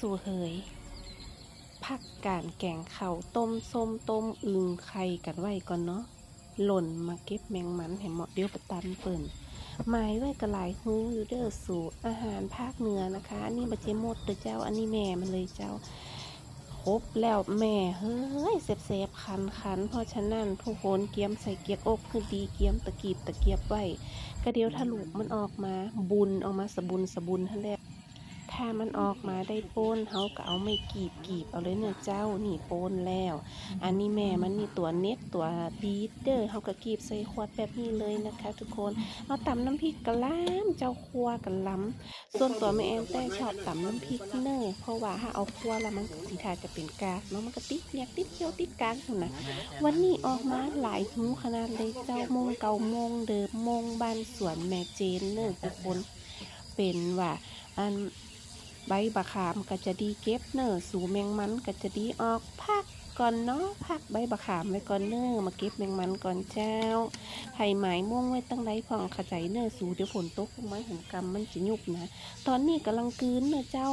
สู่เหยผักกานแกงเข่าต้มส้มต้มอึงไข่กันไว้ก่อนเนาะหล่นมาเก็บแมงมันให้เหมาะเดียวประตันเปิ่นหมายไว้กระหลายหูอยู่เด้อสู่อาหารภาคเหนือนะคะอันนี่บะเจมดเด้อเจ้าอันนี้แม่มันเลยเจ้าครบแล้วแม่เฮ้ยเสบๆคันคันเพราะฉะนั้นผู้โคนเกียมใส่เกียกอกคือดีเกียมตะกีบตะเกียบไว้ก็เดียวถ้าลูกมันออกมาบุญออกมาสะบุญสะบุญทั้งแรก ถ้ามันออกมาได้โป้นเฮาก็เอาไม่กีบกีบเอาเลยเนื้อะเจ้านี่โป้นแล้ว อันนี้แม่มันนี่ตัวเน็ตตัวดีดเด้อเฮาก็กีบใส่ขวดแบบนี้เลยนะคะ ทุกคนเอาตำน้ำพริกกะล้ำเจ้าครัวกะล้ำส่วนตัวแม่แอนแต่ชอบตำน้ำพริกเนอเพราะว่าถ้าเอาคั่วแล้วมันสีทาจะเป็นกากเนาะมันก็ติดเนี่ยติดเคี้ยวติดกากอยู่นะวันนี้ออกมาหลายหูขนาดเลยเจ้ามงเก่ามงเดิมมงบ้านสวนแม่เจนเนอทุกคนเป็นว่าอัน ใบบะขามก็จะดีเก็บเนอสูแมงมันก็จะดีออกพักก่อนเนาะพักใบบะขามไว้ก่อนเนอมาเก็บแมงมันก่อนเจ้าไผ่ไหมม่วงไว้ตั้งไรผ่องขจายเนื้อสูเดี๋ยวฝนตกลงมาห็นกำมันจะยุบนะ ตอนนี้กำลังกืนเนื้อเจ้า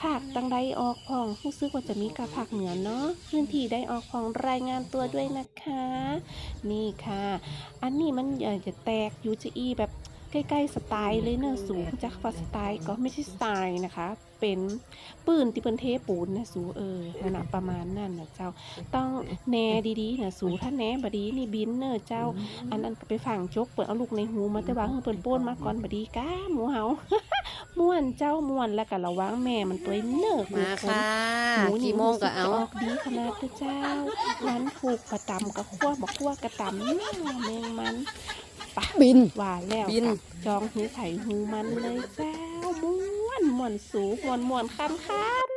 ภาคตั้งใดออกผ่องรู้สึกว่าจะมีกับภาคเหนือเนาะพื้นที่ได้ออกผ่องรายงานตัวด้วยนะคะ นี่ค่ะ อันนี้มันอ่อจะแตกอยูจะอีแบบ ใกล้ๆสไตล์เลยเนื้อะสูงจากว่าสไตล์ก็ไม่ใช่สไตล์นะคะ เป็นปืนที่เป็นเทปูนนะสูเออขนาดประมาณนั่นนะเจ้าต้องแหนดีๆนะสูถ้าแหนบดีนี่บินเนอะเจ้า อันนั้นก็ไปฝังจกเปิดเอาลูกในหูมาแต่ว่าเฮาเปิ้นโป้นมาก่อนบดีก้าหมูเฮาม่วนเจ้าม่วนแล้วก็ระวังแม่มันตัวเนิกมาค่ะหมูนี่กี่โมงก็เอารู้สึจะออกดีขนาดเด้อเจ้าร้านถูกประตำกับขั้วบักขั้วกระตำแม่แมงมัน ปะบินว่าแล้วบินกะจองหูไผ่หูมันเลยเจ้าม่วนม่วนสูงม่วนม่วนคันคัน